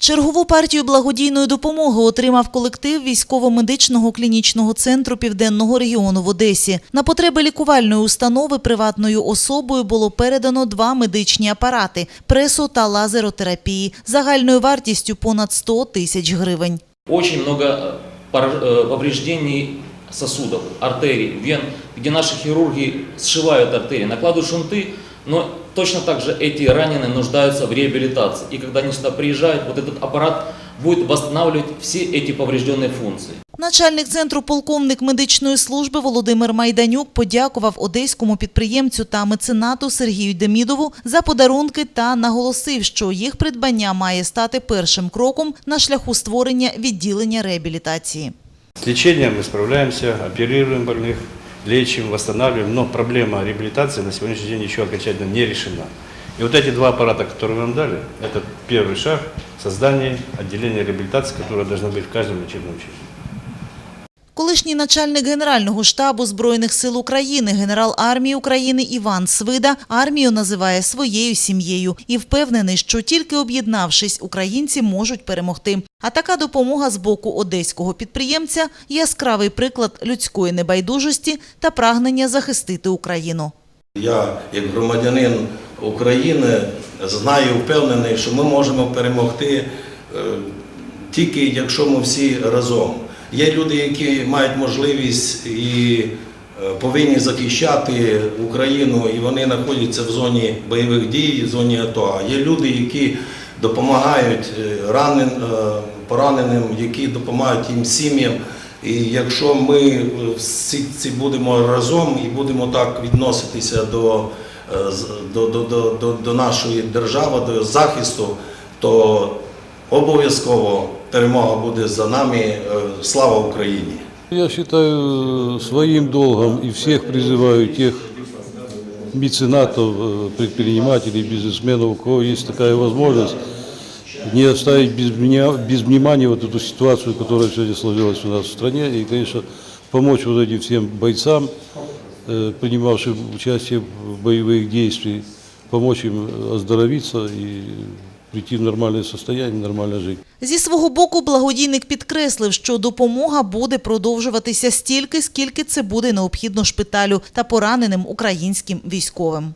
Чергову партію благодійної допомоги отримав колектив військово-медичного клінічного центру Південного регіону в Одесі. На потреби лікувальної установи приватною особою було передано два медичні апарати – пресо та лазеротерапії загальною вартістю понад 100 тисяч гривень. Очень много э, пор- э, повреждений сосудов, артерий, вен, где наши хирурги сшивают артерии, накладывают шунты, но точно так же эти раненые нуждаются в реабилитации. И когда они сюда приезжают, вот этот аппарат будет восстанавливать все эти поврежденные функции. Начальник центру полковник медичної служби Володимир Майданюк подякував одеському підприємцю та меценату Сергію Демідову за подарунки та наголосив, що їх придбання має стати першим кроком на шляху створення відділення реабілітації. С лечением мы справляемся, оперируем больных, Лечим, восстанавливаем, но проблема реабилитации на сегодняшний день еще окончательно не решена. И вот эти два аппарата, которые вам дали, это первый шаг в создании отделения реабилитации, которое должно быть в каждом лечебном учреждении. Колишній начальник Генерального штабу Збройних сил України, генерал армії України Іван Свида армію називає своєю сім'єю і впевнений, що тільки об'єднавшись, українці можуть перемогти. А така допомога з боку одеського підприємця – яскравий приклад людської небайдужості та прагнення захистити Україну. Я, як громадянин України, знаю, впевнений, що ми можемо перемогти е, тільки якщо ми всі разом. Є люди, які мають можливість і е, повинні захищати Україну, і вони знаходяться в зоні бойових дій, в зоні АТО. Є люди, які допомагають е, ранен, е, пораненим, які допомагають їм сім'ям. І якщо ми всі ці будемо разом і будемо так відноситися до, до, до, до, до нашої держави, до захисту, то обов'язково перемога буде за нами. Слава Україні! Я считаю своим долгом и всех призываю, тех меценатов, предпринимателей, бизнесменов, у кого есть такая возможность, не оставить без, меня, внимания вот эту ситуацию, которая сегодня сложилась у нас в стране, и, конечно, помочь вот этим всем бойцам, э, принимавшим участие в боевых действиях, помочь им оздоровиться и прийти в нормальне состояние, нормально жити. Зі свого боку, благодійник підкреслив, що допомога буде продовжуватися стільки, скільки це буде необхідно шпиталю та пораненим українським військовим.